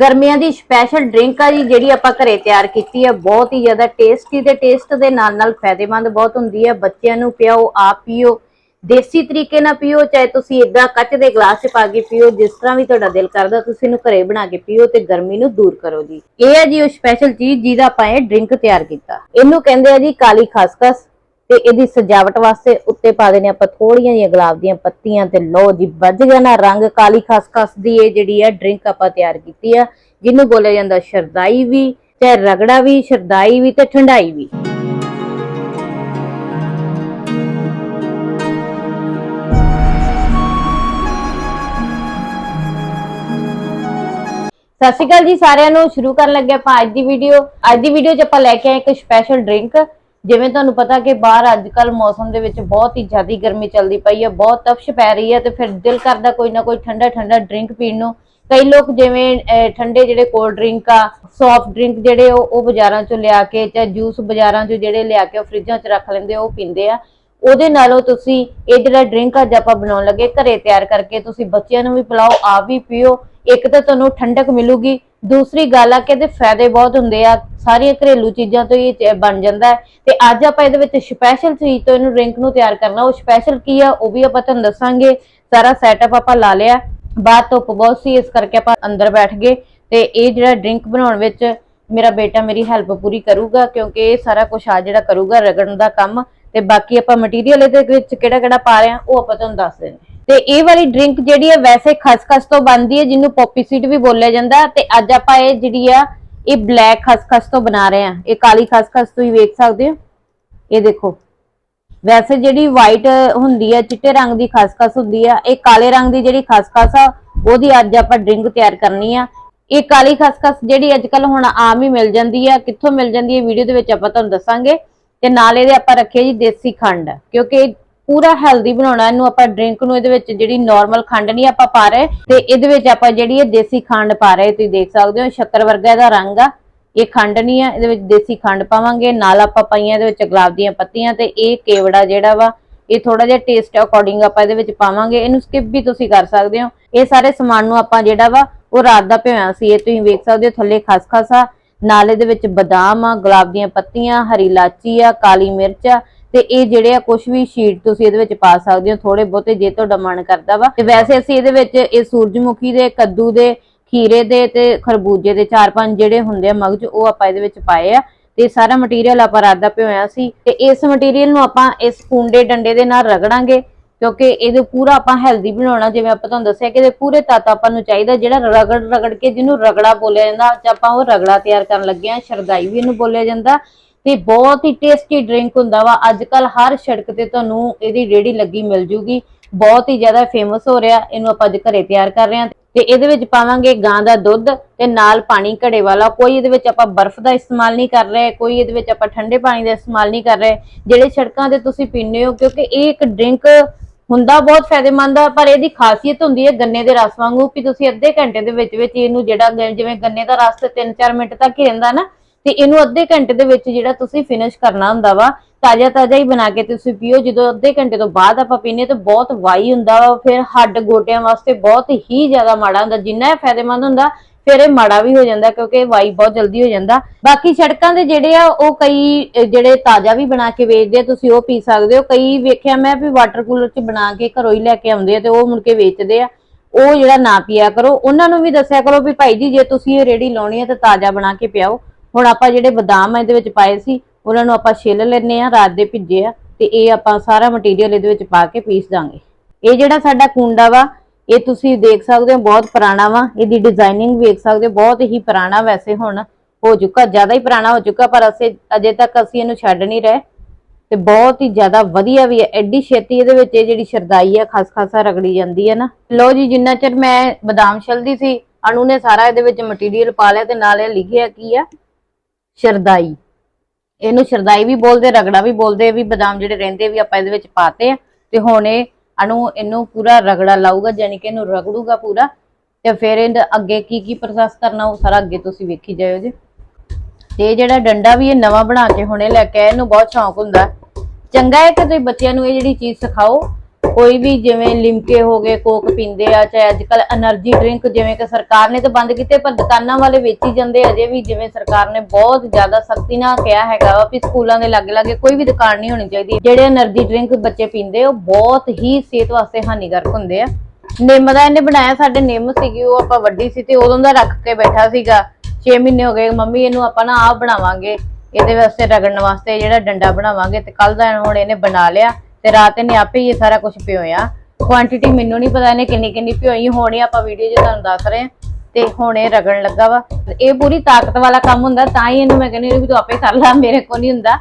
ਗਰਮੀਆਂ ਦੀ special drink ਆ ਜੀ, ਜਿਹੜੀ ਆਪਾਂ ਘਰੇ ਤਿਆਰ ਕੀਤੀ ਹੈ ਬਹੁਤ ਹੀ ਜ਼ਿਆਦਾ ਟੇਸਟੀ ਤੇ ਟੇਸਟ ਦੇ ਨਾਲ ਨਾਲ ਫਾਇਦੇਮੰਦ ਬਹੁਤ ਹੁੰਦੀ ਹੈ ਬੱਚਿਆਂ ਨੂੰ ਪਿਆਓ, ਆਪ ਪੀਓ, ਦੇਸੀ ਤਰੀਕੇ ਨਾਲ ਪੀਓ, ਚਾਹੇ ਤੁਸੀਂ ਇਦਾਂ ਕੱਚ ਦੇ ਗਲਾਸ 'ਚ ਪਾ ਕੇ ਪੀਓ, ਜਿਸ ਤਰ੍ਹਾਂ ਵੀ ਤੁਹਾਡਾ ਦਿਲ ਕਰਦਾ, ਤੁਸੀਂ ਇਹਨੂੰ ਘਰੇ ਬਣਾ ਕੇ ਪੀਓ ਤੇ ਗਰਮੀ ਨੂੰ ਦੂਰ ਕਰੋ ਜੀ। ਇਹ ਹੈ ਜੀ ਉਹ ਸਪੈਸ਼ਲ ਚੀਜ਼ ਜਿਹਦਾ ਆਪਾਂ ਇਹ ਡਰਿੰਕ ਤਿਆਰ ਕੀਤਾ। ਇਹਨੂੰ ਕਹਿੰਦੇ ਆ ਜੀ ਕਾਲੀ ਖਸਖਸ। ਤੇ ਇਹਦੀ ਸਜਾਵਟ ਵਾਸਤੇ ਉੱਤੇ ਪਾ ਦੇਣੇ ਆਪਾਂ ਥੋੜੀਆਂ ਜਿਹੀਆਂ ਗੁਲਾਬ ਦੀਆਂ ਪੱਤੀਆਂ ਤੇ ਲਓ ਜੀ, ਵੱਜ ਗਿਆ ਨਾ ਰੰਗ, ਕਾਲੀ ਖਸਖਸ ਦੀ ਇਹ ਜਿਹੜੀ ਆ ਡਰਿੰਕ ਆਪਾਂ ਤਿਆਰ ਕੀਤੀ ਆ, ਜਿਹਨੂੰ ਬੋਲਿਆ ਜਾਂਦਾ ਸ਼ਰਦਾਈ ਵੀ ਤੇ ਰਗੜਾ ਵੀ, ਸ਼ਰਦਾਈ ਵੀ ਤੇ ਠੰਡਾਈ ਵੀ। ਸਤਿ ਸ਼੍ਰੀ ਅਕਾਲ ਜੀ ਸਾਰਿਆਂ ਨੂੰ, ਸ਼ੁਰੂ ਕਰਨ ਲੱਗੇ ਆਪਾਂ ਅੱਜ ਦੀ ਵੀਡੀਓ ਅੱਜ ਦੀ ਵੀਡੀਓ 'ਚ ਆਪਾਂ ਲੈ ਕੇ ਆਏ ਇੱਕ ਸਪੈਸ਼ਲ ਡਰਿੰਕ ਜਿਵੇਂ ਤੁਹਾਨੂੰ ਪਤਾ ਕਿ ਬਾਹਰ ਅੱਜ ਕੱਲ ਮੌਸਮ ਦੇ ਵਿੱਚ ਬਹੁਤ ਹੀ ਜ਼ਿਆਦਾ ਗਰਮੀ ਚੱਲਦੀ ਪਈ ਹੈ, ਬਹੁਤ ਤਪਸ਼ ਪੈ ਰਹੀ ਹੈ ਤੇ ਫਿਰ ਦਿਲ ਕਰਦਾ ਕੋਈ ਨਾ ਕੋਈ ਠੰਡਾ ਠੰਡਾ ਡਰਿੰਕ ਪੀਣ ਨੂੰ। ਕਈ ਲੋਕ ਜਿਵੇਂ ਠੰਡੇ ਜਿਹੜੇ ਕੋਲਡ ਡਰਿੰਕ ਆ ਸੌਫਟ ਡਰਿੰਕ ਜਿਹੜੇ ਉਹ ਉਹ ਬਾਜ਼ਾਰਾਂ 'ਚੋਂ ਲਿਆ ਕੇ ਜਾਂ ਜੂਸ ਬਾਜ਼ਾਰਾਂ 'ਚੋਂ ਜਿਹੜੇ ਲਿਆ ਕੇ ਉਹ ਫਰਿੱਜਾਂ 'ਚ ਰੱਖ ਲੈਂਦੇ ਉਹ ਪੀਂਦੇ ਆ। ਉਹਦੇ ਨਾਲੋਂ ਤੁਸੀਂ ਇਹ ਜਿਹੜਾ ਡਰਿੰਕ ਅੱਜ ਆਪਾਂ ਬਣਾਉਣ ਲੱਗੇ, ਘਰੇ ਤਿਆਰ ਕਰਕੇ ਤੁਸੀਂ ਬੱਚਿਆਂ ਨੂੰ ਵੀ ਪਿਲਾਓ, ਆਪ ਵੀ ਪੀਓ। ਇੱਕ ਤਾਂ ਤੁਹਾਨੂੰ ਠੰਡਕ ਮਿਲੂਗੀ, ਦੂਸਰੀ ਗੱਲ ਆ ਕਿ ਇਹਦੇ ਫਾਇਦੇ ਬਹੁਤ ਹੁੰਦੇ ਆ, ਸਾਰੀਆਂ ਘਰੇਲੂ ਚੀਜ਼ਾਂ ਤੋਂ ਇਹ ਬਣ ਜਾਂਦਾ ਹੈ। ਤੇ ਅੱਜ ਆਪਾਂ ਇਹਦੇ ਵਿੱਚ ਸਪੈਸ਼ਲ ਚੀਜ਼ ਤੋਂ ਇਹਨੂੰ ਡਰਿੰਕ ਨੂੰ ਤਿਆਰ ਕਰਨਾ, ਉਹ ਸਪੈਸ਼ਲ ਕੀ ਆ, ਉਹ ਵੀ ਆਪਾਂ ਤੁਹਾਨੂੰ ਦੱਸਾਂਗੇ। ਸਾਰਾ ਸੈਟਅਪ ਆਪਾਂ ਲਾ ਲਿਆ ਬਾਹਰ ਧੁੱਪ ਬਹੁਤ ਸੀ, ਇਸ ਕਰਕੇ ਆਪਾਂ ਅੰਦਰ ਬੈਠ ਗਏ। ਤੇ ਇਹ ਜਿਹੜਾ ਡਰਿੰਕ ਬਣਾਉਣ ਵਿੱਚ ਮੇਰਾ ਬੇਟਾ ਮੇਰੀ ਹੈਲਪ ਪੂਰੀ ਕਰੂਗਾ, ਕਿਉਂਕਿ ਇਹ ਸਾਰਾ ਕੁਝ ਆ ਜਿਹੜਾ ਕਰੂਗਾ ਰਗੜਨ ਦਾ ਕੰਮ। ਤੇ ਬਾਕੀ ਆਪਾਂ ਮਟੀਰੀਅਲ ਇਹਦੇ ਵਿੱਚ ਕਿਹੜਾ ਕਿਹੜਾ ਪਾ ਰਹੇ ਆ ਉਹ ਆਪਾਂ ਤੁਹਾਨੂੰ ਦੱਸ ਦਿੰਦੇ ਹਾਂ। ਤੇ ਇਹ ਵਾਲੀ ਡਰਿੰਕ ਜਿਹੜੀ ਹੈ ਵੈਸੇ ਖਸਖਸ ਤੋਂ ਬਣਦੀ ਹੈ, ਜਿਹਨੂੰ ਪੋਪੀ ਸੀਡ ਵੀ ਬੋਲਿਆ ਜਾਂਦਾ ਤੇ ਅੱਜ ਆਪਾਂ ਇਹ ਜਿਹੜੀ ਆ, ਇਹ ਬਲੈਕ ਖਸਖਸ ਤੋਂ ਬਣਾ ਰਹੇ ਆ ਇਹ ਕਾਲੀ ਖਸਖਸ ਤੁਸੀਂ ਵੇਖ ਸਕਦੇ ਹੋ। ਇਹ ਦੇਖੋ। ਵੈਸੇ ਜਿਹੜੀ ਵਾਈਟ ਹੁੰਦੀ ਹੈ, ਚਿੱਟੇ ਰੰਗ ਦੀ ਖਸਖਸ ਹੁੰਦੀ ਆ, ਇਹ ਕਾਲੇ ਰੰਗ ਦੀ ਜਿਹੜੀ ਖਸਖਸ ਆ, ਉਹਦੀ ਅੱਜ ਆਪਾਂ ਡਰਿੰਕ ਤਿਆਰ ਕਰਨੀ ਆ। ਇਹ ਕਾਲੀ ਖਸਖਸ ਜਿਹੜੀ ਅੱਜ ਕੱਲ ਹੁਣ ਆਮ ਹੀ ਮਿਲ ਜਾਂਦੀ ਆ, ਕਿੱਥੋਂ ਮਿਲ ਜਾਂਦੀ ਹੈ ਵੀਡੀਓ ਦੇ ਵਿੱਚ ਆਪਾਂ ਤੁਹਾਨੂੰ ਦੱਸਾਂਗੇ। ਤੇ ਨਾਲ ਇਹਦੇ ਆਪਾਂ ਰੱਖਿਆ ਜੀ ਦੇਸੀ ਖੰਡ, ਕਿਉਂਕਿ ਪੂਰਾ ਹੈਲਦੀ ਬਣਾਉਣਾ, ਇਹਨੂੰ ਆਪਾਂ ਡਰਿੰਕ ਨੂੰ ਇਹਦੇ ਵਿੱਚ ਜਿਹੜੀ ਨਾਰਮਲ ਖੰਡ ਨਹੀਂ ਆਪਾਂ ਪਾ ਰਹੇ, ਤੇ ਇਹਦੇ ਵਿੱਚ ਆਪਾਂ ਜਿਹੜੀ ਇਹ ਦੇਸੀ ਖੰਡ ਪਾ ਰਹੇ, ਤੁਸੀਂ ਦੇਖ ਸਕਦੇ ਹੋ, ਸ਼ੱਕਰ ਵਰਗਾ ਇਹਦਾ ਰੰਗ ਆ। ਇਹ ਖੰਡ ਨਹੀਂ ਆ, ਇਹਦੇ ਵਿੱਚ ਦੇਸੀ ਖੰਡ ਪਾਵਾਂਗੇ, ਨਾਲ ਆਪਾਂ ਪਾਈਆਂ ਇਹਦੇ ਵਿੱਚ ਗੁਲਾਬ ਦੀਆਂ ਪੱਤੀਆਂ ਤੇ ਇਹ ਕੇਵੜਾ ਜਿਹੜਾ ਵਾ, ਇਹ ਥੋੜਾ ਜਿਹਾ ਟੇਸਟ ਅਕੋਰਡਿੰਗ ਆਪਾਂ ਇਹਦੇ ਵਿੱਚ ਪਾਵਾਂਗੇ, ਇਹਨੂੰ ਸਕਿਪ ਵੀ ਤੁਸੀਂ ਕਰ ਸਕਦੇ ਹੋ। ਇਹ ਸਾਰੇ ਸਮਾਨ ਨੂੰ ਆਪਾਂ ਜਿਹੜਾ ਵਾ, ਉਹ ਰਾਤ ਦਾ ਭਿਓਇਆ ਸੀ, ਇਹ ਤੁਸੀਂ ਵੇਖ ਸਕਦੇ ਹੋ, ਥੱਲੇ ਖਸਖਸ ਆ। ਨਾਲ ਇਹਦੇ ਵਿੱਚ ਬਦਾਮ ਆ, ਗੁਲਾਬ ਦੀਆਂ ਪੱਤੀਆਂ, ਹਰੀ ਇਲਾਚੀ ਆ, ਕਾਲੀ ਮਿਰਚ ਆ ਤੇ ਇਹ ਜਿਹੜੇ ਆ ਕੁਝ ਵੀ ਸ਼ੀਟ ਤੁਸੀਂ ਇਹਦੇ ਵਿੱਚ ਪਾ ਸਕਦੇ ਹੋ ਥੋੜੇ ਬਹੁਤੇ ਜੇ ਤੁਹਾਡਾ ਮਨ ਕਰਦਾ ਵਾ। ਤੇ ਵੈਸੇ ਅਸੀਂ ਇਹਦੇ ਵਿੱਚ ਇਹ ਸੂਰਜਮੁਖੀ ਦੇ, ਕੱਦੂ ਦੇ, ਖੀਰੇ ਦੇ ਤੇ ਖਰਬੂਜੇ ਦੇ ਚਾਰ ਪੰਜ ਜਿਹੜੇ ਹੁੰਦੇ ਆ ਮਗਜ, ਉਹ ਆਪਾਂ ਇਹਦੇ ਵਿੱਚ ਪਾਏ ਆ। ਤੇ ਸਾਰਾ ਮਟੀਰੀਅਲ ਆਪਾਂ ਰਾਤ ਦਾ ਸੀ। ਤੇ ਇਸ ਮਟੀਰੀਅਲ ਨੂੰ ਆਪਾਂ ਇਸ ਕੁੰਡੇ ਡੰਡੇ ਦੇ ਨਾਲ ਰਗੜਾਂਗੇ, ਕਿਉਂਕਿ ਇਹਦੇ ਪੂਰਾ ਆਪਾਂ ਹੈਲਦੀ ਬਣਾਉਣਾ, ਜਿਵੇਂ ਆਪਾਂ ਤੁਹਾਨੂੰ ਦੱਸਿਆ ਕਿ ਇਹਦੇ ਪੂਰੇ ਤੱਤ ਆਪਾਂ ਨੂੰ ਚਾਹੀਦਾ ਜਿਹੜਾ ਰਗੜ ਰਗੜ ਕੇ ਜਿਹਨੂੰ ਰਗੜਾ ਬੋਲਿਆ ਜਾਂਦਾ ਅੱਜ ਆਪਾਂ ਉਹ ਰਗੜਾ ਤਿਆਰ ਕਰਨ ਲੱਗੇ ਆ, ਸ਼ਰਦਾਈ ਵੀ ਇਹਨੂੰ ਬੋਲਿਆ ਜਾਂਦਾ। ਤੇ ਬਹੁਤ ਹੀ ਟੇਸਟੀ ਡਰਿੰਕ ਹੁੰਦਾ ਵਾ। ਅੱਜ ਕੱਲ ਹਰ ਸੜਕ ਤੇ ਤੁਹਾਨੂੰ ਇਹਦੀ ਰੇੜੀ ਲੱਗੀ ਮਿਲ ਜੂਗੀ। ਬਹੁਤ ਹੀ ਜ਼ਿਆਦਾ ਫੇਮਸ ਹੋ ਰਿਹਾ। ਇਹਨੂੰ ਆਪਾਂ ਅੱਜ ਘਰੇ ਤਿਆਰ ਕਰ ਰਹੇ ਹਾਂ। ਤੇ ਇਹਦੇ ਵਿੱਚ ਪਾਵਾਂਗੇ ਗਾਂ ਦਾ ਦੁੱਧ ਤੇ ਨਾਲ ਪਾਣੀ ਘੜੇ ਵਾਲਾ। ਕੋਈ ਇਹਦੇ ਵਿੱਚ ਆਪਾਂ ਬਰਫ਼ ਦਾ ਇਸਤੇਮਾਲ ਨਹੀਂ ਕਰ ਰਹੇ। ਕੋਈ ਇਹਦੇ ਵਿੱਚ ਆਪਾਂ ਠੰਡੇ ਪਾਣੀ ਦਾ ਇਸਤੇਮਾਲ ਨਹੀਂ ਕਰ ਰਹੇ। ਜਿਹੜੇ ਸੜਕਾਂ ਤੇ ਤੁਸੀਂ ਪੀਂਦੇ ਹੋ, ਕਿਉਂਕਿ ਇਹ ਇੱਕ ਡਰਿੰਕ ਹੁੰਦਾ ਬਹੁਤ ਫਾਇਦੇਮੰਦ ਆ। ਪਰ ਇਹਦੀ ਖਾਸੀਅਤ ਹੁੰਦੀ ਹੈ ਗੰਨੇ ਦੇ ਰਸ ਵਾਂਗੂ। ਕਿ ਤੁਸੀਂ ਅੱਧੇ ਘੰਟੇ ਦੇ ਵਿੱਚ ਵਿੱਚ ਇਹਨੂੰ ਜਿਹੜਾ ਜਿਵੇਂ ਗੰਨੇ ਦਾ ਰਸ ਤੇ 3-4 ਮਿੰਟ ਤੱਕ ਹੀ ਰਹਿੰਦਾ ਨਾ ਤੇ ਇਹਨੂੰ ਅੱਧੇ ਘੰਟੇ ਦੇ ਵਿੱਚ ਜਿਹੜਾ ਤੁਸੀਂ ਫਿਨਿਸ਼ ਕਰਨਾ ਹੁੰਦਾ ਵਾ ਤਾਜ਼ਾ ਤਾਜ਼ਾ ਹੀ ਬਣਾ ਕੇ ਤੁਸੀਂ ਪੀਓ। ਜਦੋਂ ਅੱਧੇ ਘੰਟੇ ਤੋਂ ਬਾਅਦ ਆਪਾਂ ਪੀਨੇ ਤਾਂ ਬਹੁਤ ਵਾਈ ਹੁੰਦਾ ਵਾ। ਫਿਰ ਹੱਡ ਗੋਟਿਆਂ ਵਾਸਤੇ ਬਹੁਤ ਹੀ ਜ਼ਿਆਦਾ ਮਾੜਾ ਹੁੰਦਾ। ਜਿੰਨਾ ਇਹ ਫਾਇਦੇਮੰਦ ਹੁੰਦਾ, ਫਿਰ ਇਹ ਮਾੜਾ ਵੀ ਹੋ ਜਾਂਦਾ ਕਿਉਂਕਿ ਵਾਈ ਬਹੁਤ ਜਲਦੀ ਹੋ ਜਾਂਦਾ। ਬਾਕੀ ਸੜਕਾਂ ਦੇ ਜਿਹੜੇ ਆ, ਉਹ ਕਈ ਜਿਹੜੇ ਤਾਜ਼ਾ ਵੀ ਬਣਾ ਕੇ ਵੇਚਦੇ ਆ, ਤੁਸੀਂ ਉਹ ਪੀ ਸਕਦੇ ਹੋ। ਕਈ ਵੇਖਿਆ ਮੈਂ ਵੀ ਵਾਟਰ ਕੂਲਰ 'ਚ ਬਣਾ ਕੇ ਘਰੋਂ ਹੀ ਲੈ ਕੇ ਆਉਂਦੇ ਆ ਤੇ ਉਹ ਮੁੜ ਕੇ ਵੇਚਦੇ ਆ। ਉਹ ਜਿਹੜਾ ਨਾ ਪੀਆ ਕਰੋ। ਉਹਨਾਂ ਨੂੰ ਵੀ ਦੱਸਿਆ ਕਰੋ ਵੀ ਭਾਈ ਜੀ, ਜੇ ਤੁਸੀਂ ਇਹ ਰੇੜੀ ਲਾਉਣੀ ਹੈ ਤਾਂ ਤਾਜ਼ਾ ਬਣਾ ਕੇ ਪਿਆਓ। ਹੁਣ ਆਪਾਂ ਜਿਹੜੇ ਬਦਾਮ ਇਹਦੇ ਵਿੱਚ ਪਾਏ ਸੀ, ਉਹਨਾਂ ਨੂੰ ਆਪਾਂ ਛਿੱਲ ਲੈਨੇ ਆ ਰਾਤ ਦੇ ਭਿੱਜੇ ਆ, ਤੇ ਇਹ ਆਪਾਂ ਸਾਰਾ ਮਟੀਰੀਅਲ ਇਹਦੇ ਵਿੱਚ ਪਾ ਕੇ ਪੀਸ ਦਾਂਗੇ। ਇਹ ਜਿਹੜਾ ਸਾਡਾ ਕੁੰਡਾ ਵਾ, ਇਹ ਤੁਸੀਂ ਦੇਖ ਸਕਦੇ ਹੋ ਬਹੁਤ ਪੁਰਾਣਾ ਵਾ, ਇਹਦੀ ਡਿਜ਼ਾਈਨਿੰਗ ਵੇਖ ਸਕਦੇ ਹੋ, ਬਹੁਤ ਹੀ ਪੁਰਾਣਾ ਵੈਸੇ ਹੁਣ ਹੋ ਚੁੱਕਾ, ਜ਼ਿਆਦਾ ਹੀ ਪੁਰਾਣਾ ਹੋ ਚੁੱਕਾ, ਪਰ ਅਸੀਂ ਅਜੇ ਤੱਕ ਅਸੀਂ ਇਹਨੂੰ ਛੱਡ ਨਹੀਂ ਰਹੇ। ਤੇ ਬਹੁਤ ਹੀ ਜ਼ਿਆਦਾ ਵਧੀਆ ਵੀ ਹੈ ਐਡੀ ਛੇਤੀ ਇਹਦੇ ਵਿੱਚ ਇਹ ਜਿਹੜੀ ਸ਼ਰਦਾਈ ਆ, ਖਸਖਸਾ ਰਗੜੀ ਜਾਂਦੀ ਹੈ ਨਾ। ਲੋ ਜੀ, ਜਿੰਨਾ ਚਿਰ ਮੈਂ ਬਦਾਮ ਛਲਦੀ ਸੀ, ਅਨੂ ਨੇ ਸਾਰਾ ਇਹਦੇ ਵਿੱਚ ਮਟੀਰੀਅਲ ਪਾ ਲਿਆ ਤੇ ਨਾਲ ਇਹ ਲਿਖਿਆ ਕੀ ਆ ਸ਼ਰਦਾਈ। ਇਹਨੂੰ ਸ਼ਰਦਾਈ ਵੀ ਬੋਲਦੇ, ਰਗੜਾ ਵੀ ਬੋਲਦੇ, ਵੀ ਬਦਾਮ ਜਿਹੜੇ ਰਹਿੰਦੇ ਵੀ ਆਪਾਂ ਇਹਦੇ ਵਿੱਚ ਪਾਤੇ ਆ। ਤੇ ਹੁਣ ਇਹ ਅਨੂ ਇਹਨੂੰ ਪੂਰਾ ਰਗੜਾ ਲਾਊਗਾ ਯਾਨੀ ਕਿ ਇਹਨੂੰ ਰਗੜੂਗਾ ਪੂਰਾ। ਤੇ ਫਿਰ ਇਹਦਾ ਅੱਗੇ ਕੀ ਕੀ ਪ੍ਰੋਸੈਸ ਕਰਨਾ, ਉਹ ਸਾਰਾ ਅੱਗੇ ਤੁਸੀਂ ਵੇਖੀ ਜਾਇਓ ਜੀ। ਤੇ ਇਹ ਜਿਹੜਾ ਡੰਡਾ ਵੀ ਇਹ ਨਵਾਂ ਬਣਾ ਕੇ ਹੁਣੇ ਲੈ ਕੇ ਆਏ, ਇਹਨੂੰ ਬਹੁਤ ਸ਼ੌਂਕ ਹੁੰਦਾ। ਚੰਗਾ ਹੈ ਕਿ ਤੁਸੀਂ ਬੱਚਿਆਂ ਨੂੰ ਇਹ ਜਿਹੜੀ ਚੀਜ਼ ਸਿਖਾਓ। ਕੋਈ ਵੀ ਜਿਵੇਂ ਲਿਮਕੇ ਹੋ ਗਏ, ਕੋਕ ਪੀਂਦੇ ਆ, ਚਾਹੇ ਅੱਜ ਕੱਲ એનર્ਜੀ ਡਰਿੰਕ ਜਿਵੇਂ ਕਿ ਸਰਕਾਰ ਨੇ ਤਾਂ ਬੰਦ ਕੀਤੇ, ਪਰ ਦੁਕਾਨਾਂ ਵਾਲੇ ਵੇਚੀ ਜਾਂਦੇ ਅਜੇ ਵੀ ਜਿਵੇਂ ਸਰਕਾਰ ਨੇ ਬਹੁਤ ਜ਼ਿਆਦਾ ਸਖਤੀ ਨਾਲ ਕਿਹਾ ਹੈਗਾ ਵਾ ਕਿ ਸਕੂਲਾਂ ਦੇ ਲਾਗੇ-ਲਾਗੇ ਕੋਈ ਵੀ ਦੁਕਾਨ ਨਹੀਂ ਹੋਣੀ ਚਾਹੀਦੀ। ਜਿਹੜੇ એનર્ਜੀ ਡਰਿੰਕ ਬੱਚੇ ਪੀਂਦੇ, ਉਹ ਬਹੁਤ ਹੀ ਸਿਹਤ ਵਾਸਤੇ ਹਾਨੀਕਾਰਕ ਹੁੰਦੇ ਆ। ਨਿੰਮ ਦਾ ਇਹਨੇ ਬਣਾਇਆ, ਸਾਡੇ ਨਿੰਮ ਸੀਗੀ, ਉਹ ਆਪਾਂ ਵੱਡੀ ਸੀ ਤੇ ਉਦੋਂ ਦਾ ਰੱਖ ਕੇ ਬੈਠਾ ਸੀਗਾ। 6 ਮਹੀਨੇ ਹੋ ਗਏ, ਮੰਮੀ ਇਹਨੂੰ ਆਪਾਂ ਨਾ ਆਪ ਬਣਾਵਾਂਗੇ, ਇਹਦੇ ਵਾਸਤੇ ਰਗੜਨ ਵਾਸਤੇ ਜਿਹੜਾ ਡੰਡਾ ਬਣਾਵਾਂਗੇ ਤੇ ਕੱਲ ਦਾ ਹੁਣ ਇਹਨੇ ਬਣਾ ਲਿਆ। ਤੇ ਰਾਤ ਇਹਨੇ ਆਪੇ ਹੀ ਇਹ ਸਾਰਾ ਕੁਝ ਪਿਓਇਆ। ਕੁਆਂਟੀਟੀ ਮੈਨੂੰ ਨਹੀਂ ਪਤਾ ਇਹਨੇ ਕਿੰਨੀ ਕਿੰਨੀ ਪਿਓਈ ਹੋਣੀ, ਆਪਾਂ ਵੀਡੀਓ 'ਚ ਤੁਹਾਨੂੰ ਦੱਸ ਰਹੇ ਹਾਂ। ਤੇ ਹੁਣ ਇਹ ਰਗਣ ਲੱਗਾ ਵਾ। ਇਹ ਪੂਰੀ ਤਾਕਤ ਵਾਲਾ ਕੰਮ ਹੁੰਦਾ, ਤਾਂ ਹੀ ਇਹਨੂੰ ਮੈਂ ਕਹਿੰਦੀ ਵੀ ਤੂੰ ਆਪੇ ਕਰ ਲੈ, ਮੇਰੇ ਕੋਲ ਨਹੀਂ ਹੁੰਦਾ।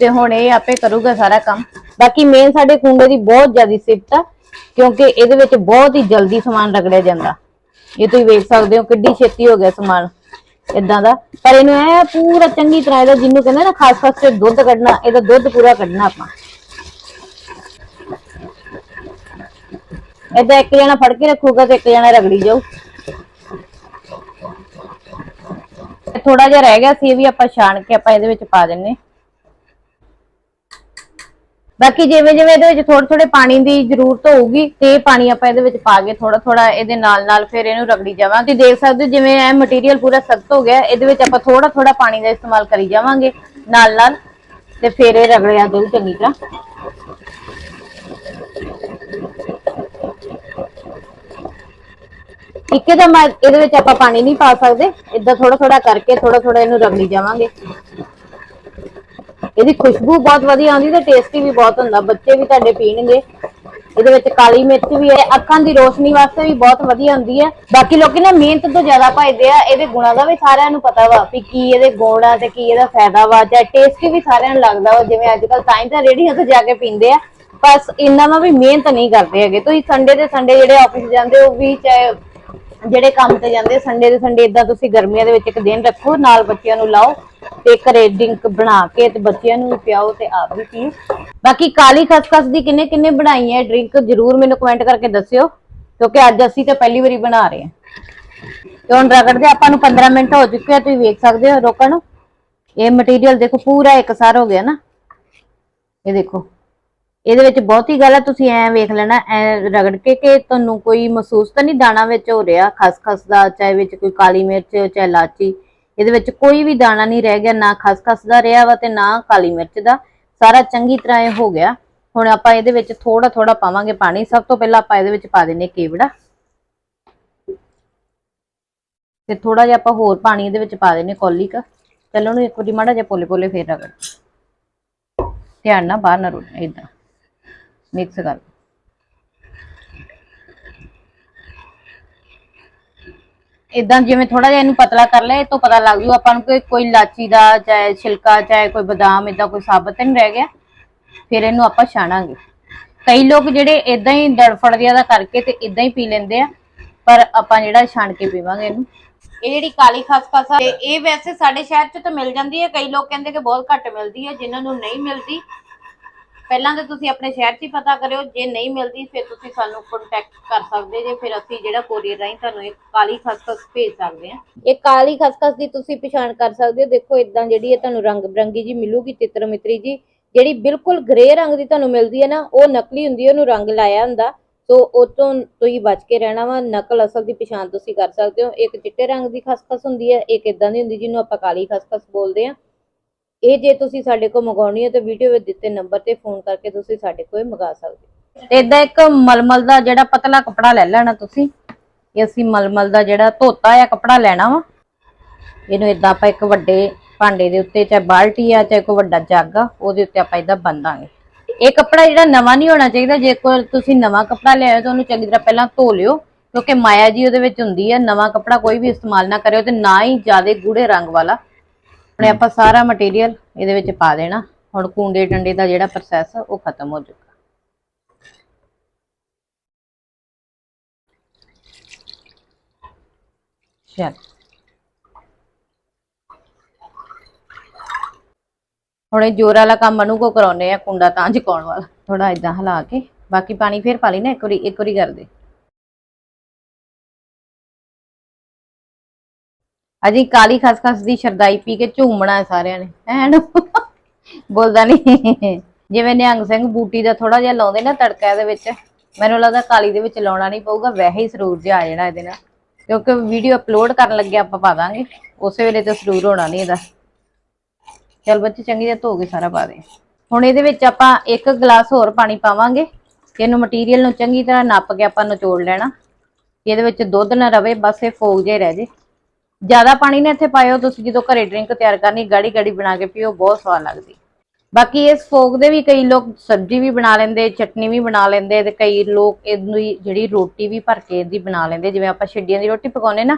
ਤੇ ਹੁਣ ਇਹ ਆਪੇ ਕਰੂਗਾ ਸਾਰਾ ਕੰਮ। ਬਾਕੀ ਮੇਨ ਸਾਡੇ ਕੁੰਡੇ ਦੀ ਬਹੁਤ ਜ਼ਿਆਦਾ ਸਿਫਤ ਆ, ਕਿਉਂਕਿ ਇਹਦੇ ਵਿੱਚ ਬਹੁਤ ਹੀ ਜਲਦੀ ਸਮਾਨ ਰਗੜਿਆ ਜਾਂਦਾ। ਇਹ ਤੁਸੀਂ ਵੇਖ ਸਕਦੇ ਹੋ ਕਿੱਡੀ ਛੇਤੀ ਹੋ ਗਿਆ ਸਮਾਨ ਇਦਾਂ ਦਾ। ਪਰ ਇਹਨੂੰ ਐ ਪੂਰਾ ਚੰਗੀ ਤਰ੍ਹਾਂ ਇਹਦਾ ਜਿਹਨੂੰ ਕਹਿੰਦੇ ਨਾ ਖਾਸ ਖਾਸ ਤੇ ਦੁੱਧ ਕੱਢਣਾ, ਇਹਦਾ ਦੁੱਧ ਪੂਰਾ ਕੱਢਣਾ ਆਪਾਂ। ਏਦਾਂ ਇੱਕ ਜਣਾ ਫੜ ਕੇ ਰੱਖੂਗਾ ਤੇ ਇੱਕ ਜਣਾ ਰਗੜੀ ਜਾਊ। ਥੋੜਾ ਜਿਹਾ ਰਹਿ ਗਿਆ ਸੀ, ਇਹ ਵੀ ਆਪਾਂ ਛਾਣ ਕੇ ਆਪਾਂ ਇਹਦੇ ਵਿੱਚ ਪਾ ਦਿੰਨੇ। ਬਾਕੀ ਜਿਵੇਂ ਜਿਵੇਂ ਇਹਦੇ ਵਿੱਚ ਥੋੜੇ ਥੋੜੇ ਪਾਣੀ ਦੀ ਜ਼ਰੂਰਤ ਹੋਊਗੀ, ਤੇ ਪਾਣੀ ਆਪਾਂ ਇਹਦੇ ਵਿੱਚ ਪਾ ਕੇ ਥੋੜਾ ਥੋੜਾ ਇਹਦੇ ਨਾਲ ਨਾਲ ਫਿਰ ਇਹਨੂੰ ਰਗੜੀ ਜਾਵਾਂਗੇ ਤੁਸੀਂ ਦੇਖ ਸਕਦੇ ਹੋ ਜਿਵੇਂ ਇਹ ਮਟੀਰੀਅਲ ਪੂਰਾ ਸਖਤ ਹੋ ਗਿਆ, ਇਹਦੇ ਵਿੱਚ ਆਪਾਂ ਥੋੜਾ ਥੋੜਾ ਪਾਣੀ ਦਾ ਇਸਤੇਮਾਲ ਕਰੀ ਜਾਵਾਂਗੇ ਨਾਲ ਨਾਲ, ਤੇ ਫਿਰ ਇਹ ਰਗੜਿਆ ਜਾਊ ਚੰਗੀ ਤਰ੍ਹਾਂ। ਇੱਕੇ ਦਮ ਇਹਦੇ ਵਿੱਚ ਆਪਾਂ ਪਾਣੀ ਨਹੀਂ ਪਾ ਸਕਦੇ। ਇਦਾਂ ਥੋੜਾ ਥੋੜਾ ਕਰਕੇ ਥੋੜਾ ਥੋੜਾ ਇਹਨੂੰ ਰਗੜੀ ਜਾਵਾਂਗੇ। ਇਹਦੀ ਖੁਸ਼ਬੂ ਬਹੁਤ ਵਧੀਆ ਆਉਂਦੀ ਤੇ ਟੇਸਟੀ ਵੀ ਬਹੁਤ ਹੁੰਦਾ। ਬੱਚੇ ਵੀ ਤੁਹਾਡੇ ਪੀਣਗੇ। ਇਹਦੇ ਵਿੱਚ ਕਾਲੀ ਮਿਰਚ ਵੀ ਹੈ। ਅੱਖਾਂ ਦੀ ਰੋਸ਼ਨੀ ਵਾਸਤੇ ਵੀ ਬਹੁਤ ਵਧੀਆ ਹੁੰਦੀ ਹੈ। ਬਾਕੀ ਲੋਕੀ ਨਾ ਮਿਹਨਤ ਤੋਂ ਜ਼ਿਆਦਾ ਭਜਦੇ ਆ। ਇਹਦੇ ਗੁਣਾਂ ਦਾ ਵੀ ਸਾਰਿਆਂ ਨੂੰ ਪਤਾ ਵਾ ਵੀ ਕੀ ਇਹਦੇ ਗੁਣ ਆ ਤੇ ਕੀ ਇਹਦਾ ਫਾਇਦਾ ਵਾ ਚਾਹੇ ਟੇਸਟੀ ਵੀ ਸਾਰਿਆਂ ਨੂੰ ਲੱਗਦਾ ਵਾ। ਜਿਵੇਂ ਅੱਜ ਕੱਲ ਤਾਂ ਹੀ ਤਾਂ ਰੇੜੀਆਂ ਤੇ ਜਾ ਕੇ ਪੀਂਦੇ ਆ। ਬਸ ਇਹਨਾਂ ਵਾ ਵੀ ਮਿਹਨਤ ਨਹੀਂ ਕਰਦੇ ਹੈਗੇ। ਤੁਸੀਂ ਸੰਡੇ ਦੇ ਸੰਡੇ ਜਿਹੜੇ ਆਫਿਸ ਜਾਂਦੇ ਹੋ ਵੀ ਚਾਹੇ ਜਿਹੜੇ ਕੰਮ ਤੇ ਜਾਂਦੇ ਸੰਡੇ ਦੇ ਸੰਡੇ ਇਦਾਂ ਤੁਸੀਂ ਗਰਮੀਆਂ ਦੇ ਵਿੱਚ ਇੱਕ ਦਿਨ ਰੱਖੋ, ਨਾਲ ਬੱਚਿਆਂ ਨੂੰ ਲਾਓ ਤੇ ਘਰੇ ਡਰਿੰਕ ਬਣਾ ਕੇ ਤੇ ਬੱਚਿਆਂ ਨੂੰ ਪਿਆਓ ਤੇ ਆਪ ਵੀ ਪੀਓ। ਬਾਕੀ ਕਾਲੀ ਖਸਖਸ ਦੀ ਕਿੰਨੇ ਕਿੰਨੇ ਬਣਾਈ ਹੈ ਡਰਿੰਕ ਜਰੂਰ ਮੈਨੂੰ ਕਮੈਂਟ ਕਰਕੇ ਦੱਸਿਓ, ਕਿਉਂਕਿ ਅੱਜ ਅਸੀਂ ਤਾਂ ਪਹਿਲੀ ਵਾਰੀ ਬਣਾ ਰਹੇ ਹਾਂ। ਤੇ ਹੁਣ ਰਗੜਦੇ ਆਪਾਂ ਨੂੰ 15 ਮਿੰਟ ਹੋ ਚੁੱਕੇ ਆ, ਤੁਸੀਂ ਵੇਖ ਸਕਦੇ ਹੋ ਰੋਕਣ। ਇਹ ਮਟੀਰੀਅਲ ਦੇਖੋ, ਪੂਰਾ ਇੱਕਸਾਰ ਹੋ ਗਿਆ ਨਾ। ਇਹ ਦੇਖੋ। ਇਹਦੇ ਵਿੱਚ ਬਹੁਤੀ ਗੱਲ ਹੈ ਤੁਸੀਂ ਐ ਵੇਖ ਲੈਣਾ, ਐ ਰਗੜ ਕੇ ਕਿ ਤੁਹਾਨੂੰ ਕੋਈ ਮਹਿਸੂਸ ਤਾਂ ਨਹੀਂ ਦਾਣਾ ਵਿੱਚ ਹੋ ਰਿਹਾ, ਖਸਖਸ ਦਾ, ਚਾਹੇ ਵਿੱਚ ਕੋਈ ਕਾਲੀ ਮਿਰਚ, ਚਾਹੇ ਲਾਚੀ, ਇਹਦੇ ਵਿੱਚ ਕੋਈ ਵੀ ਦਾਣਾ ਨਹੀਂ ਰਹਿ ਗਿਆ, ਨਾ ਖਸਖਸ ਦਾ ਰਿਹਾ ਵਾ ਤੇ ਨਾ ਕਾਲੀ ਮਿਰਚ ਦਾ, ਸਾਰਾ ਚੰਗੀ ਤਰ੍ਹਾਂ ਇਹ ਹੋ ਗਿਆ। ਹੁਣ ਆਪਾਂ ਇਹਦੇ ਵਿੱਚ ਥੋੜਾ ਥੋੜਾ ਪਾਵਾਂਗੇ ਪਾਣੀ, ਸਭ ਤੋਂ ਪਹਿਲਾਂ ਆਪਾਂ ਇਹਦੇ ਵਿੱਚ ਪਾ ਦਿੰਨੇ ਕੇਵੜਾ। ਤੇ ਥੋੜਾ ਜਿਹਾ ਆਪਾਂ ਹੋਰ ਪਾਣੀ ਇਹਦੇ ਵਿੱਚ ਪਾ ਦਿੰਨੇ ਕੌਲੀ ਕ। ਚਲੋ ਨੂੰ ਇੱਕ ਵਾਰੀ ਮਾੜਾ ਜਿਹਾ ਪੋਲੇ ਪੋਲੇ ਫੇਰ ਰਗੜ। ਧਿਆਨ ਨਾਲ ਬਾਹਰ ਨਾ ਰੁੜ ਇਦਾਂ ਮਿਕਸ ਕਰ। ਇਦਾਂ ਜਿਵੇਂ ਥੋੜਾ ਜਿਹਾ ਇਹਨੂੰ ਪਤਲਾ ਕਰ ਲਿਆ ਇਹ ਤੋਂ ਪਤਾ ਲੱਗ ਜੂ ਆਪਾਂ ਨੂੰ ਕਿ ਕੋਈ ਲਾਚੀ ਦਾ ਚਾਹੇ ਛਿਲਕਾ, ਚਾਹੇ ਕੋਈ ਬਦਾਮ ਇਦਾਂ ਕੋਈ ਸਾਬਤ ਨਹੀਂ ਰਹਿ ਗਿਆ। ਫਿਰ ਇਹਨੂੰ ਆਪਾਂ ਛਾਣਾਂਗੇ। ਕਈ ਲੋਕ ਜਿਹੜੇ ਇਦਾਂ ਹੀ ਦੜਫੜ ਜਿਹਾ ਦਾ ਕਰਕੇ ਤੇ ਇਦਾਂ ਹੀ ਪੀ ਲੈਂਦੇ ਆ, ਪਰ ਆਪਾਂ ਜਿਹੜਾ ਛਾਣ ਕੇ ਪੀਵਾਂਗੇ ਇਹਨੂੰ। ਇਹ ਜਿਹੜੀ ਕਾਲੀ ਖਸਖਸ ਆ, ਇਹ ਵੈਸੇ ਸਾਡੇ ਸ਼ਹਿਰ 'ਚ ਤਾਂ ਮਿਲ ਜਾਂਦੀ ਹੈ ਕਈ ਲੋਕ ਕਹਿੰਦੇ ਕਿ ਬਹੁਤ ਘੱਟ ਮਿਲਦੀ ਹੈ ਜਿਨ੍ਹਾਂ ਨੂੰ ਨਹੀਂ ਮਿਲਦੀ। ਪਹਿਲਾਂ ਤਾਂ ਤੁਸੀਂ ਆਪਣੇ ਸ਼ਹਿਰ 'ਚ ਹੀ ਪਤਾ ਕਰਿਓ, ਜੇ ਨਹੀਂ ਮਿਲਦੀ ਫਿਰ ਤੁਸੀਂ ਸਾਨੂੰ ਕੰਟੈਕਟ ਕਰ ਸਕਦੇ ਜੇ, ਫਿਰ ਅਸੀਂ ਜਿਹੜਾ ਕੋਰੀਅਰ ਰਾਹੀਂ ਤੁਹਾਨੂੰ ਇੱਕ ਕਾਲੀ ਖਸਖਸ ਭੇਜ ਸਕਦੇ ਹਾਂ। ਇਹ ਕਾਲੀ ਖਸਖਸ ਦੀ ਤੁਸੀਂ ਪਛਾਣ ਕਰ ਸਕਦੇ ਹੋ। ਦੇਖੋ ਇਦਾਂ ਜਿਹੜੀ ਇਹ ਤੁਹਾਨੂੰ ਰੰਗ ਬਰੰਗੀ ਜੀ ਮਿਲੂਗੀ ਚਿੱਤਰ ਮਿੱਤਰੀ ਜੀ, ਜਿਹੜੀ ਬਿਲਕੁਲ ਗ੍ਰੇ ਰੰਗ ਦੀ ਤੁਹਾਨੂੰ ਮਿਲਦੀ ਹੈ ਨਾ, ਉਹ ਨਕਲੀ ਹੁੰਦੀ ਹੈ, ਉਹਨੂੰ ਰੰਗ ਲਾਇਆ ਹੁੰਦਾ। ਸੋ, ਉਹ ਤੋਂ ਤੁਸੀਂ ਬਚ ਕੇ ਰਹਿਣਾ ਵਾ। ਨਕਲ ਅਸਲ ਦੀ ਪਛਾਣ ਤੁਸੀਂ ਕਰ ਸਕਦੇ ਹੋ। ਇੱਕ ਚਿੱਟੇ ਰੰਗ ਦੀ ਖਸਖਸ ਹੁੰਦੀ ਹੈ, ਇੱਕ ਇਦਾਂ ਦੀ ਹੁੰਦੀ ਜਿਹਨੂੰ ਆਪਾਂ ਕਾਲੀ ਖਸਖਸ ਬੋਲਦੇ ਆ ਇਹ ਜੇ ਤੁਸੀਂ ਸਾਡੇ ਕੋਲ ਮੰਗਾਉਣੀ ਹੈ ਤਾਂ ਵੀਡੀਓ ਵਿੱਚ ਦਿੱਤੇ ਨੰਬਰ ਤੇ ਫੋਨ ਕਰਕੇ ਤੁਸੀਂ ਸਾਡੇ ਕੋਲ ਮੰਗਾ ਸਕਦੇ ਤੇ ਇਦਾਂ ਇੱਕ ਮਲਮਲ ਦਾ ਜਿਹੜਾ ਪਤਲਾ ਕੱਪੜਾ ਲੈ ਲੈਣਾ ਤੁਸੀਂ ਇਹ ਅਸੀਂ ਮਲਮਲ ਦਾ ਜਿਹੜਾ ਧੋਤਾ ਆ ਕੱਪੜਾ ਲੈਣਾ ਵਾ, ਇਹਨੂੰ ਇਦਾਂ ਆਪਾਂ ਇੱਕ ਵੱਡੇ ਭਾਂਡੇ ਦੇ ਉੱਤੇ, ਚਾਹੇ ਬਾਲਟੀ ਆ, ਚਾਹੇ ਕੋਈ ਵੱਡਾ ਜੱਗ ਆ, ਉਹਦੇ ਉੱਤੇ ਆਪਾਂ ਇਦਾਂ ਬੰਦਾਂਗੇ। ਇਹ ਕੱਪੜਾ ਜਿਹੜਾ ਨਵਾਂ ਨਹੀਂ ਹੋਣਾ ਚਾਹੀਦਾ, ਜੇ ਕੋਈ ਤੁਸੀਂ ਨਵਾਂ ਕੱਪੜਾ ਲਿਆਓ ਤਾਂ ਉਹਨੂੰ ਚੰਗੀ ਤਰ੍ਹਾਂ ਪਹਿਲਾਂ ਧੋ ਲਿਓ, ਕਿਉਂਕਿ ਮਾਇਆ ਜੀ ਉਹਦੇ ਵਿੱਚ ਹੁੰਦੀ ਹੈ ਨਵਾਂ ਕੱਪੜਾ ਕੋਈ ਵੀ ਇਸਤੇਮਾਲ ਨਾ ਕਰਿਓ ਤੇ ਨਾ ਹੀ ਜ਼ਿਆਦਾ ਗੂੜੇ ਰੰਗ ਵਾਲਾ ਹੁਣ ਆਪਾਂ ਸਾਰਾ ਮਟੀਰੀਅਲ ਇਹਦੇ ਵਿੱਚ ਪਾ ਦੇਣਾ। ਹੁਣ ਕੁੰਡੇ ਡੰਡੇ ਦਾ ਜਿਹੜਾ ਪ੍ਰੋਸੈਸ ਉਹ ਖਤਮ ਹੋ ਚੁੱਕਾ ਚਲ। ਹੁਣ ਇਹ ਜੋਰ ਵਾਲਾ ਕੰਮ ਮਨੂ ਕੋ ਕਰਾਉਨੇ ਆ, ਕੁੰਡਾ ਤਾਂ ਝਕਾਉਣ ਵਾਲਾ? ਥੋੜਾ ਇਦਾਂ ਹਿਲਾ ਕੇ। ਬਾਕੀ ਪਾਣੀ ਫੇਰ ਪਾ ਲਈ ਨਾ, ਇੱਕ ਵਾਰੀ ਇੱਕ ਵਾਰੀ ਕਰ ਦੇ। ਅਜੀ ਕਾਲੀ ਖਸਖਸ ਦੀ ਸ਼ਰਦਾਈ ਪੀ ਕੇ ਝੂਮਣਾ ਹੈ ਸਾਰਿਆਂ ਨੇ ਐਨ ਬੋਲਦਾ ਨਹੀਂ ਜਿਵੇਂ ਨਿਹੰਗ ਸਿੰਘ ਬੂਟੀ ਦਾ ਥੋੜਾ ਜਿਹਾ ਲਾਉਂਦੇ ਨਾ ਤੜਕਾ ਇਹਦੇ ਵਿੱਚ, ਮੈਨੂੰ ਲੱਗਦਾ ਕਾਲੀ ਦੇ ਵਿੱਚ ਲਾਉਣਾ ਨਹੀਂ ਪਊਗਾ, ਵੈਸੇ ਹੀ ਸਰੂਰ ਜਿਹਾ ਆ ਜਾਣਾ ਇਹਦੇ ਨਾਲ। ਕਿਉਂਕਿ ਵੀਡੀਓ ਅਪਲੋਡ ਕਰਨ ਲੱਗੇ ਆਪਾਂ ਪਾ ਦਾਂਗੇ, ਉਸੇ ਵੇਲੇ ਤੇ ਸਰੂਰ ਹੋਣਾ ਨਹੀਂ ਇਹਦਾ। ਚਲ ਬੱਚੇ ਚੰਗੀ ਤਰ੍ਹਾਂ ਧੋ ਕੇ ਸਾਰਾ ਪਾ ਦੇ। ਹੁਣ ਇਹਦੇ ਵਿੱਚ ਆਪਾਂ ਇੱਕ ਗਲਾਸ ਹੋਰ ਪਾਣੀ ਪਾਵਾਂਗੇ, ਇਹਨੂੰ ਮਟੀਰੀਅਲ ਨੂੰ ਚੰਗੀ ਤਰ੍ਹਾਂ ਨੱਪ ਕੇ ਆਪਾਂ ਨਿਚੋੜ ਲੈਣਾ। ਇਹਦੇ ਵਿੱਚ ਦੁੱਧ ਨਾ ਰਵੇ, ਬਸ ਇਹ ਫੋਗ ਜੇ ਰਹਿ ਜੇ। ਜ਼ਿਆਦਾ ਪਾਣੀ ਨਾ ਇੱਥੇ ਪਾਇਓ ਤੁਸੀਂ ਜਦੋਂ ਘਰੇ ਡਰਿੰਕ ਤਿਆਰ ਕਰਨੀ ਗਾੜੀ ਗਾੜੀ ਬਣਾ ਕੇ ਪੀਓ ਬਹੁਤ ਸਵਾਦ ਲੱਗਦੀ। ਬਾਕੀ ਇਸ ਫੋਗ ਦੇ ਵੀ ਕਈ ਲੋਕ ਸਬਜ਼ੀ ਵੀ ਬਣਾ ਲੈਂਦੇ ਚਟਨੀ ਵੀ ਬਣਾ ਲੈਂਦੇ ਤੇ ਕਈ ਲੋਕ ਇਹਨੂੰ ਜਿਹੜੀ ਰੋਟੀ ਵੀ ਭਰ ਕੇ ਇਹਦੀ ਬਣਾ ਲੈਂਦੇ ਜਿਵੇਂ ਆਪਾਂ ਛੱਡੀਆਂ ਦੀ ਰੋਟੀ ਪਕਾਉਂਦੇ ਨਾ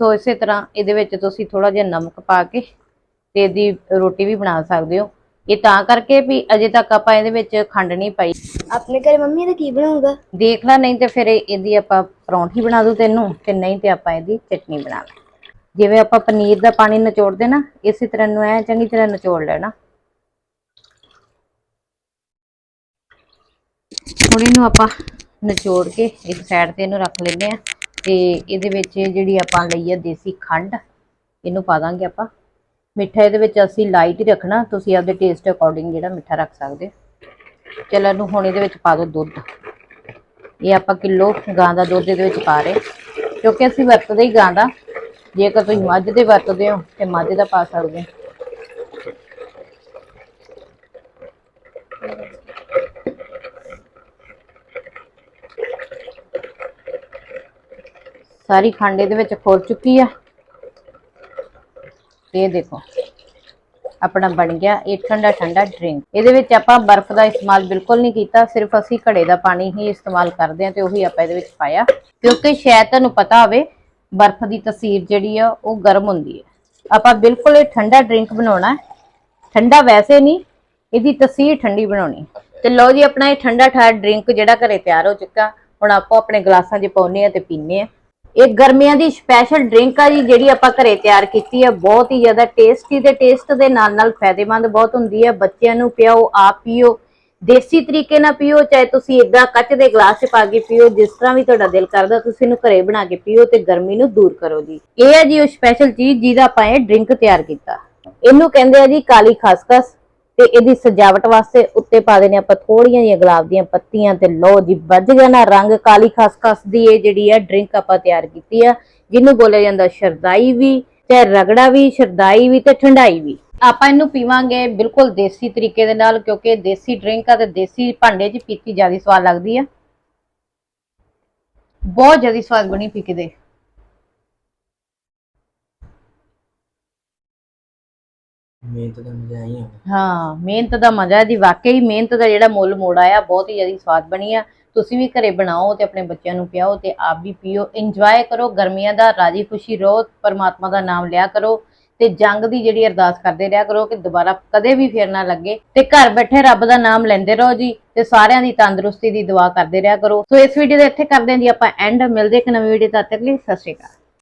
ਸੋ ਇਸੇ ਤਰ੍ਹਾਂ ਇਹਦੇ ਵਿੱਚ ਤੁਸੀਂ ਥੋੜਾ ਜਿਹਾ ਨਮਕ ਪਾ ਕੇ ਤੇ ਇਹਦੀ ਰੋਟੀ ਵੀ ਬਣਾ ਸਕਦੇ ਹੋ। ਇਹ ਤਾਂ ਕਰਕੇ ਵੀ ਅਜੇ ਤੱਕ ਆਪਾਂ ਇਹਦੇ ਵਿੱਚ ਖੰਡ ਨਹੀਂ ਪਾਈ। ਆਪਣੇ ਘਰੇ ਮੰਮੀ ਇਹਦਾ ਕੀ ਬਣਾਊਗਾ? ਦੇਖ ਲੈ ਨਹੀਂ ਤੇ ਫਿਰ ਇਹ- ਇਹਦੀ ਆਪਾਂ ਪਰੌਂਠੀ ਬਣਾ ਦੂ ਤੈਨੂੰ ਤੇ ਨਹੀਂ ਤੇ ਆਪਾਂ ਇਹਦੀ ਚਟਨੀ ਬਣਾ ਲਾ ਜਿਵੇਂ ਆਪਾਂ ਪਨੀਰ ਦਾ ਪਾਣੀ ਨਿਚੋੜਦੇ ਨਾ, ਇਸੇ ਤਰ੍ਹਾਂ ਨੂੰ ਐ ਚੰਗੀ ਤਰ੍ਹਾਂ ਨਿਚੋੜ ਲੈਣਾ। ਹੁਣ ਇਹਨੂੰ ਆਪਾਂ ਨਿਚੋੜ ਕੇ ਇੱਕ ਸਾਈਡ ਤੇ ਇਹਨੂੰ ਰੱਖ ਲੈਂਦੇ ਆ ਤੇ ਇਹਦੇ ਵਿੱਚ ਜਿਹੜੀ ਆਪਾਂ ਲਈ ਆ ਦੇਸੀ ਖੰਡ, ਇਹਨੂੰ ਪਾ ਦਾਂਗੇ ਆਪਾਂ। ਮਿੱਠਾ ਇਹਦੇ ਵਿੱਚ ਅਸੀਂ ਲਾਈਟ ਹੀ ਰੱਖਣਾ, ਤੁਸੀਂ ਆਪਦੇ ਟੇਸਟ ਅਕੋਰਡਿੰਗ ਜਿਹੜਾ ਮਿੱਠਾ ਰੱਖ ਸਕਦੇ ਹੋ। ਚਲੋ ਇਹਨੂੰ ਹੁਣ ਇਹਦੇ ਵਿੱਚ ਪਾ ਦਿਓ ਦੁੱਧ। ਇਹ ਆਪਾਂ ਕਿਲੋ ਗਾਂ ਦਾ ਦੁੱਧ ਇਹਦੇ ਵਿੱਚ ਪਾ ਰਹੇ। ਕਿਉਂਕਿ ਅਸੀਂ ਵਰਤਦੇ ਹੀ ਗਾਂ ਦਾ। ਜੇਕਰ ਤੁਸੀਂ ਮੱਝ ਦੇ ਵਰਤਦੇ ਹੋ ਤੇ ਮੱਝ ਦਾ ਪਾ ਸਕਦੇ ਹੋ। ਸਾਰੀ ਖੰਡ ਇਹਦੇ ਵਿੱਚ ਖੁਰ ਚੁੱਕੀ ਆ। ਇਹ ਦੇਖੋ ਆਪਣਾ ਬਣ ਗਿਆ ਇਹ ਠੰਡਾ ਠੰਡਾ ਡਰਿੰਕ ਇਹਦੇ ਵਿੱਚ ਆਪਾਂ ਬਰਫ਼ ਦਾ ਇਸਤੇਮਾਲ ਬਿਲਕੁਲ ਨਹੀਂ ਕੀਤਾ ਸਿਰਫ ਅਸੀਂ ਘੜੇ ਦਾ ਪਾਣੀ ਹੀ ਇਸਤੇਮਾਲ ਕਰਦੇ ਹਾਂ ਤੇ ਉਹੀ ਆਪਾਂ ਇਹਦੇ ਵਿੱਚ ਪਾਇਆ। ਕਿਉਂਕਿ ਸ਼ਾਇਦ ਤੁਹਾਨੂੰ ਪਤਾ ਹੋਵੇ ਬਰਫ਼ ਦੀ ਤਸੀਰ ਜਿਹੜੀ ਆ, ਉਹ ਗਰਮ ਹੁੰਦੀ ਹੈ। ਆਪਾਂ ਬਿਲਕੁਲ ਇਹ ਠੰਡਾ ਡਰਿੰਕ ਬਣਾਉਣਾ ਹੈ। ਠੰਡਾ ਵੈਸੇ ਨਹੀਂ, ਇਹਦੀ ਤਸੀਰ ਠੰਡੀ ਬਣਾਉਣੀ ਤੇ ਲਓ ਜੀ, ਆਪਣਾ ਇਹ ਠੰਡਾ ਠਾਰ ਡਰਿੰਕ ਜਿਹੜਾ ਘਰੇ ਤਿਆਰ ਹੋ ਚੁੱਕਾ। ਹੁਣ ਆਪਾਂ ਆਪਣੇ ਗਲਾਸਾਂ 'ਚ ਪਾਉਨੇ ਆ ਤੇ ਪੀਨੇ ਆ ਇਹ ਗਰਮੀਆਂ ਦੀ ਸਪੈਸ਼ਲ ਡਰਿੰਕ ਆ ਜੀ, ਜਿਹੜੀ ਆਪਾਂ ਘਰੇ ਤਿਆਰ ਕੀਤੀ ਹੈ। ਬਹੁਤ ਹੀ ਜ਼ਿਆਦਾ ਟੇਸਟੀ ਤੇ ਟੇਸਟ ਦੇ ਨਾਲ ਨਾਲ ਫਾਇਦੇਮੰਦ ਬਹੁਤ ਹੁੰਦੀ ਹੈ। ਬੱਚਿਆਂ ਨੂੰ ਪਿਆਓ, ਆਪ ਪੀਓ। ਦੇਸੀ ਤਰੀਕੇ ਨਾਲ ਪੀਓ, ਚਾਹੇ ਤੁਸੀਂ ਇਦਾਂ ਕੱਚ ਦੇ ਗਲਾਸ 'ਚ ਪਾ ਕੇ ਪੀਓ, ਜਿਸ ਤਰ੍ਹਾਂ ਵੀ ਤੁਹਾਡਾ ਦਿਲ ਕਰਦਾ, ਤੁਸੀਂ ਇਹਨੂੰ ਘਰੇ ਬਣਾ ਕੇ ਪੀਓ ਤੇ ਗਰਮੀ ਨੂੰ ਦੂਰ ਕਰੋ ਜੀ। ਇਹ ਹੈ ਜੀ ਉਹ ਸਪੈਸ਼ਲ ਚੀਜ਼ ਜਿਹਦਾ ਆਪਾਂ ਇਹ ਡਰਿੰਕ ਤਿਆਰ ਕੀਤਾ। ਇਹਨੂੰ ਕਹਿੰਦੇ ਆ ਜੀ ਕਾਲੀ ਖਸਖਸ ਤੇ ਇਹਦੀ ਸਜਾਵਟ ਵਾਸਤੇ ਉੱਤੇ ਪਾ ਦੇਣੇ ਆਪਾਂ ਥੋੜੀਆਂ ਜਿਹੀਆਂ ਗੁਲਾਬ ਦੀਆਂ ਪੱਤੀਆਂ ਤੇ ਲੋ ਜੀ, ਵੱਜ ਗਿਆ ਨਾ ਰੰਗ, ਕਾਲੀ ਖਸਖਸ ਦੀ ਇਹ ਜਿਹੜੀ ਆ ਡਰਿੰਕ ਆਪਾਂ ਤਿਆਰ ਕੀਤੀ ਆ, ਜਿਹਨੂੰ ਬੋਲਿਆ ਜਾਂਦਾ ਸ਼ਰਦਾਈ ਵੀ ਤੇ ਰਗੜਾ ਵੀ, ਸ਼ਰਦਾਈ ਵੀ ਤੇ ਠੰਡਾਈ ਵੀ। ਆਪਾਂ ਇਹਨੂੰ ਪੀਵਾਂਗੇ ਬਿਲਕੁਲ ਦੇਸੀ ਤਰੀਕੇ ਦੇ ਨਾਲ ਕਿਉਂਕਿ ਦੇਸੀ ਡਰਿੰਕ ਆ ਤੇ ਦੇਸੀ ਭਾਂਡੇ 'ਚ ਪੀਤੀ ਜ਼ਿਆਦਾ ਸਵਾਦ ਲੱਗਦੀ ਆ। ਬਹੁਤ ਜ਼ਿਆਦਾ ਸਵਾਦ ਬਣੀ ਪੀ ਕੇ ਦੇ ਮਿਹਨਤ ਦਾ ਮਜ਼ਾ ਆਈ ਆ ਹਾਂ ਮਿਹਨਤ ਦਾ ਮਜ਼ਾ ਹੈ ਜੀ ਵਾਕਈ ਮਿਹਨਤ ਦਾ ਜਿਹੜਾ ਮੁੱਲ ਮੋੜ ਆਇਆ ਬਹੁਤ ਹੀ ਜ਼ਿਆਦਾ ਸਵਾਦ ਬਣੀ ਆ। ਤੁਸੀਂ ਵੀ ਘਰੇ ਬਣਾਓ ਤੇ ਆਪਣੇ ਬੱਚਿਆਂ ਨੂੰ ਪਿਆਓ ਤੇ ਆਪ ਵੀ ਪੀਓ। ਇੰਜੋਏ ਕਰੋ ਗਰਮੀਆਂ ਦਾ ਰਾਜੀ ਖੁਸ਼ੀ ਰਹੋ ਪਰਮਾਤਮਾ ਦਾ ਨਾਮ ਲਿਆ ਕਰੋ। ਤੇ ਜੰਗ ਦੀ ਜਿਹੜੀ ਅਰਦਾਸ ਕਰਦੇ ਰਿਹਾ ਕਰੋ ਕਿ ਦੁਬਾਰਾ ਕਦੇ ਵੀ ਫੇਰ ਨਾ ਲੱਗੇ ਤੇ ਘਰ ਬੈਠੇ ਰੱਬ ਦਾ ਨਾਮ ਲੈਂਦੇ ਰਹੋ ਜੀ ਤੇ ਸਾਰਿਆਂ ਦੀ ਤੰਦਰੁਸਤੀ ਦੀ ਦੁਆ ਕਰਦੇ ਰਿਹਾ ਕਰੋ। ਸੋ ਇਸ ਵੀਡੀਓ ਦੇ ਇੱਥੇ ਕਰਦੇ ਹਾਂ ਜੀ ਆਪਾਂ ਐਂਡ ਮਿਲਦੇ ਇੱਕ ਨਵੀਂ ਵੀਡੀਓ ਤਦ ਤੱਕ ਲਈ। ਸਤਿ ਸ਼੍ਰੀ ਅਕਾਲ।